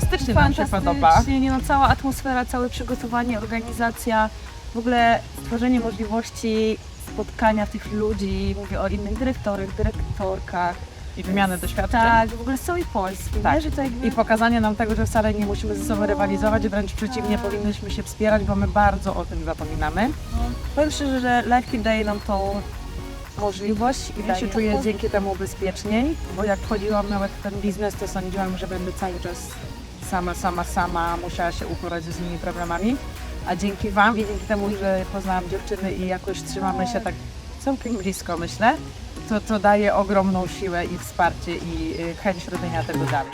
fantastycznie nam się podoba. Fantastycznie, nie no, cała atmosfera, całe przygotowanie, organizacja, w ogóle stworzenie możliwości spotkania tych ludzi, mówię o innych dyrektorach, dyrektorkach, I wymiany doświadczeń. tak, w ogóle z całej Polski, Tak. nie? że to jakby... I pokazanie nam tego, że wcale nie musimy ze sobą rywalizować, wręcz przeciwnie, powinnyśmy się wspierać, bo my bardzo o tym zapominamy. Powiem szczerze, że LiveKit daje nam tą możliwość i Ja się czuję dzięki temu bezpieczniej, bo jak wchodziłam nawet w ten biznes, to sądziłam, że będę cały czas sama, sama, sama musiała się uporać z innymi problemami. A dzięki Wam i dzięki temu, że poznałam dziewczyny i jakoś trzymamy się tak całkiem blisko, myślę, to to daje ogromną siłę i wsparcie i y, chęć robienia tego dalej.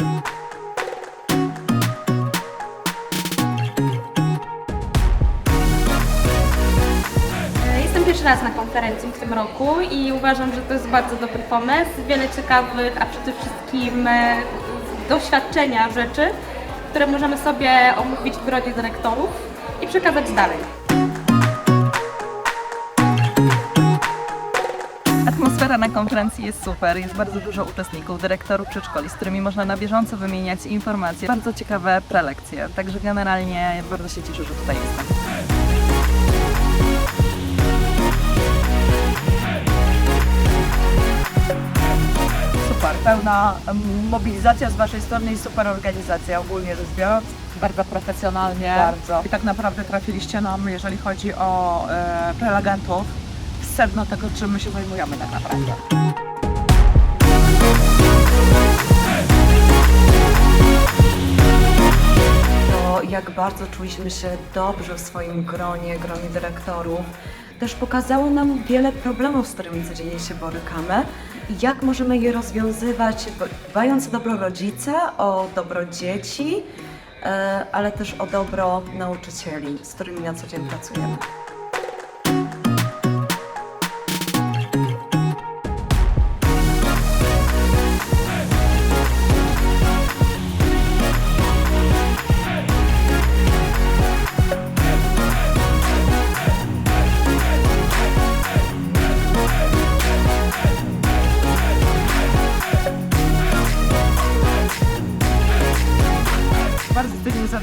Pierwszy raz na konferencji w tym roku i uważam, że to jest bardzo dobry pomysł. Wiele ciekawych, a przede wszystkim e, doświadczenia rzeczy, które możemy sobie omówić w gronie dyrektorów i przekazać dalej. Atmosfera na konferencji jest super, jest bardzo dużo uczestników, dyrektorów przedszkoli, z którymi można na bieżąco wymieniać informacje. Bardzo ciekawe prelekcje, także generalnie bardzo się cieszę, że tutaj jestem. Em, mobilizacja z Waszej strony i super organizacja ogólnie rzecz biorąc. Bardzo profesjonalnie. Bardzo. I tak naprawdę trafiliście nam, jeżeli chodzi o e, prelegentów, w sedno tego, czym my się zajmujemy tak naprawdę. to jak bardzo czuliśmy się dobrze w swoim gronie, gronie dyrektorów, też pokazało nam wiele problemów, z którymi codziennie się borykamy i jak możemy je rozwiązywać, dbając o dobro rodzica, o dobro dzieci, e, ale też o dobro nauczycieli, z którymi na co dzień pracujemy.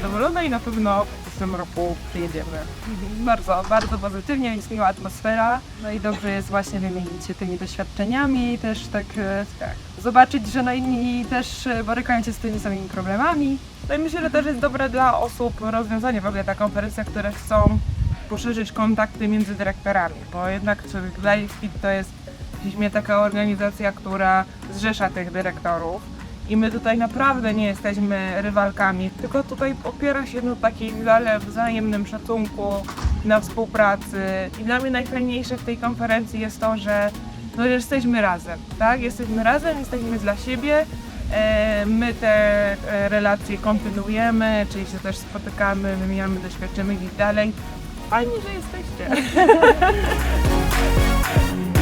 Jesteśmy zadowolone i na pewno w tym roku przyjedziemy. Bardzo, bardzo pozytywnie, jest miła atmosfera. No i dobrze jest właśnie wymienić się tymi doświadczeniami i też tak, e, tak zobaczyć, że no inni też e, borykają się z tymi samymi problemami. No i myślę, że też jest dobre dla osób rozwiązanie w ogóle ta konferencja, które chcą poszerzyć kontakty między dyrektorami, bo jednak LiveFit to jest gdzieś mnie taka organizacja, która zrzesza tych dyrektorów. I my tutaj naprawdę nie jesteśmy rywalkami, tylko tutaj opiera się na wzale- wzajemnym szacunku, na współpracy. I dla mnie najfajniejsze w tej konferencji jest to, że no, jesteśmy razem, tak? Jesteśmy razem, jesteśmy dla siebie. E, My te e, relacje kontynuujemy, czyli się też spotykamy, wymieniamy doświadczenia i tak dalej. Fajnie, że jesteście.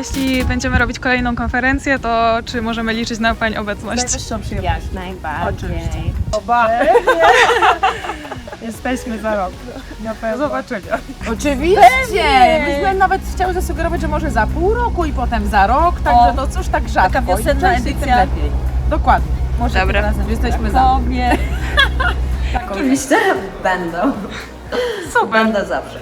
Jeśli będziemy robić kolejną konferencję, to czy możemy liczyć na Pani obecność? Najwyższą przyjemność. Jak najbardziej. Oczywiście. Oba. Jesteśmy za rok. Na pewno. Do zobaczenia. Oczywiście! Myśmy nawet chciały zasugerować, że może za pół roku i potem za rok, także no cóż tak rzadko. Taka wiosenna Im częściej, tym edycja. lepiej. Dokładnie. Może Dobra. tym razem jesteśmy za. Sobie. Oczywiście będą. Super. Będę zawsze.